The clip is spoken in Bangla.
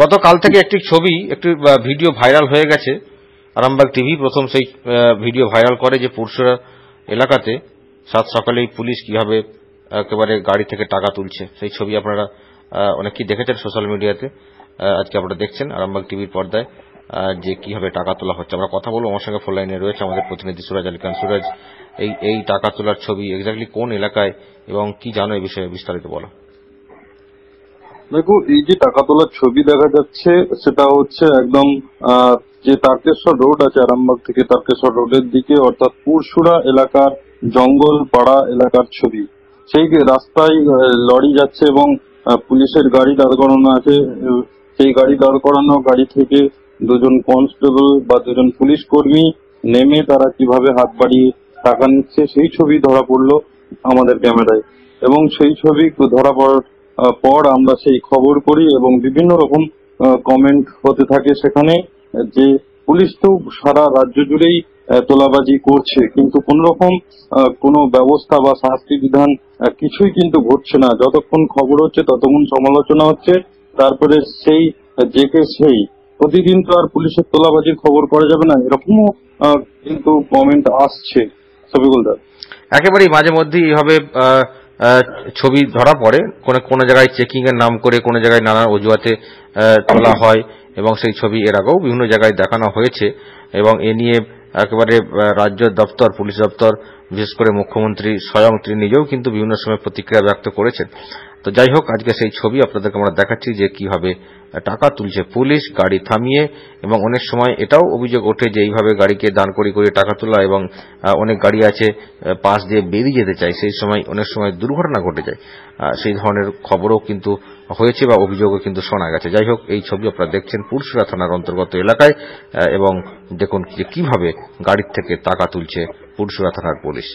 গতকাল থেকে একটি ছবি একটি ভিডিও ভাইরাল হয়ে গেছে। আরামবাগ টিভি প্রথম সেই ভিডিও ভাইরাল করে যে পুরসুরা এলাকাতে সাত সকালেই পুলিশ কীভাবে একেবারে গাড়ি থেকে টাকা তুলছে। সেই ছবি আপনারা আহ, অনেকেই দেখেছেন সোশ্যাল মিডিয়াতে। আজকে আপনারা দেখছেন আরামবাগ টিভির পর্দায় যে কীভাবে টাকা তোলা হচ্ছে। আমরা কথা বলব আমার সঙ্গে ফোন লাইনে রয়েছে আমাদের প্রতিনিধি সুরাজ আলী খান সুরাজ এই এই টাকা তোলার ছবি এক্স্যাক্টলি কোন এলাকায় এবং কি জানো এই বিষয়ে বিস্তারিত বলো। দেখো, এই যে টাকা তোলার ছবি দেখা যাচ্ছে, সেটা হচ্ছে একদম যে তারকেশ্বর রোড আছে, আরামবাগ থেকে তারকেশ্বর রোডের দিকে, অর্থাৎ পুরসুরা এলাকার জঙ্গল পাড়া এলাকার ছবি। সেই রাস্তায় লরি যাচ্ছে এবং পুলিশের গাড়ি দাঁড় করানো আছে। সেই গাড়ি দাঁড় করানো, গাড়ি থেকে দুজন কনস্টেবল বা দুজন পুলিশ কর্মী নেমে তারা কীভাবে হাত বাড়িয়ে টাকা নিচ্ছে, সেই ছবি ধরা পড়ল আমাদের ক্যামেরায়। এবং সেই ছবি ধরা পড়ার পর আমরা সেই খবর করি এবং বিভিন্ন রকম কমেন্ট হতে থাকে সেখানে যে পুলিশ তো সারা রাজ্য জুড়েই তোলাবাজি করছে। কিন্তু কোন রকম কোনো ব্যবস্থা বা শাস্তি বিধান কিছুই কিন্তু ঘটছে না। যতক্ষণ খবর হচ্ছে ততক্ষণ সমালোচনা হচ্ছে। তারপরে সেই জেকে সেই প্রতিদিন তো আর পুলিশের তোলাবাজির খবর করা যাবে না। এরকমও কিন্তু কমেন্ট আসছে। সবিকুল দা। একেবারেই মাঝে মধ্যেই আহ, আহ, ছবি ধরা পড়ে। কোনো কোনো জায়গায় চেকিং এর নাম করে, কোনো জায়গায় নানা অজুহাতে তোলা হয় এবং সেই ছবি এর আগেও বিভিন্ন জায়গায় দেখানো হয়েছে এবং এ নিয়ে একেবারে রাজ্য দপ্তর, পুলিশ দপ্তর, বিশেষ করে মুখ্যমন্ত্রী স্বয়ং তিনি নিজেও কিন্তু বিভিন্ন সময় প্রতিক্রিয়া ব্যক্ত করেছেন। তো যাই হোক আজকে সেই ছবি আপনাদেরকে আমরা দেখাচ্ছি যে কীভাবে টাকা তুলছে পুলিশ, গাড়ি থামিয়ে, এবং অনেক সময় এটাও অভিযোগ ওঠে যে এইভাবে গাড়িকে দান করি করে টাকা তোলা এবং অনেক গাড়ি আছে পাশ দিয়ে বেরিয়ে যেতে চায়, সেই সময় অনেক সময় দুর্ঘটনা ঘটে যায়। সেই ধরনের খবরও কিন্তু হয়েছে বা অভিযোগও কিন্তু শোনা গেছে। যাই হোক এই ছবি আপনারা দেখছেন পুরসুরা থানার অন্তর্গত এলাকায় এবং দেখুন যে কীভাবে গাড়ির থেকে টাকা তুলছে পুরসুরা থানার পুলিশ।